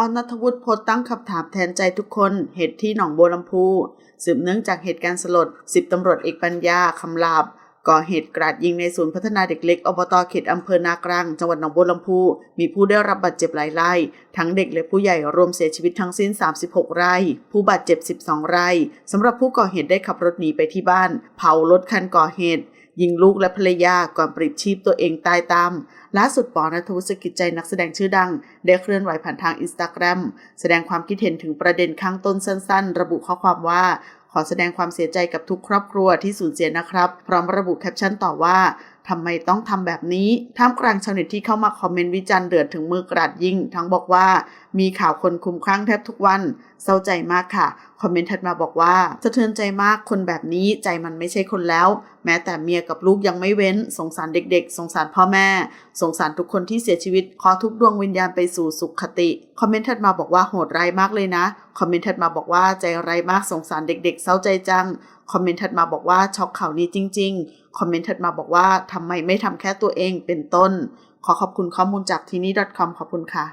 อนนัทวุฒิโพสต์ตั้งคำถามแทนใจทุกคน เหตุที่หนองบัวลำพู สืบเนื่องจากเหตุการณ์สลด10ตำรวจเอกปัญญาคำลาบก่อเหตุกราดยิงในศูนย์พัฒนาเด็กเล็กอบตเขตอำเภอนากลาง จังหวัดหนองบัวลำพู มีผู้ได้รับบาดเจ็บหลายราย ทั้งเด็กและผู้ใหญ่รวมเสียชีวิตทั้งสิ้น 36 ราย ผู้บาดเจ็บ 12 ราย สำหรับผู้ก่อเหตุได้ขับรถหนีไปที่บ้าน เผารถคันก่อเหตุ ยิงลูกและภรรยาก่อนปริบชีพตัวเองตายตามล่าสุดปอนัทวุฒิกิจใจนักแสดงชื่อดัง ได้เคลื่อนไหวผ่านทางอินสตาแกรมแสดงความคิดเห็นถึงประเด็นข้างต้นสั้น ๆ ระบุข้อความว่าขอแสดงความเสียใจกับทุกครอบครัวที่สูญเสียนะครับ พร้อมระบุแคปชั่นต่อว่า ทำไมต้องทำแบบนี้ท่ามกลางชาวเน็ตที่เข้ามาคอมเมนต์วิจารณ์เดือดถึงมือกราดยิง ทั้งบอกว่ามีข่าวคนคุมคลั่งแทบทุกวัน เศร้าใจมากค่ะ คอมเมนต์ถัดมาบอกว่าสะเทือนใจมากคนแบบนี้ใจมันไม่ใช่คนแล้ว แม้แต่เมียกับลูกยังไม่เว้น สงสารเด็กๆ สงสารพ่อแม่ สงสารทุกคนที่เสียชีวิต ขอทุกดวงวิญญาณไปสู่สุขคติ คอมเมนต์ถัดมาบอกว่าโหดร้ายมากเลยนะ คอมเมนต์ถัดมาบอกว่าใจร้ายมากสงสารเด็กๆ เศร้าใจจัง คอมเมนต์ถัดมาบอกว่าช็อกข่าวนี้จริง ๆ คอมเมนต์ถัดมาบอกว่าทำไมไม่ทำแค่ตัวเองเป็นต้น ขอขอบคุณข้อมูลจากที่นี่ .com ขอบคุณค่ะ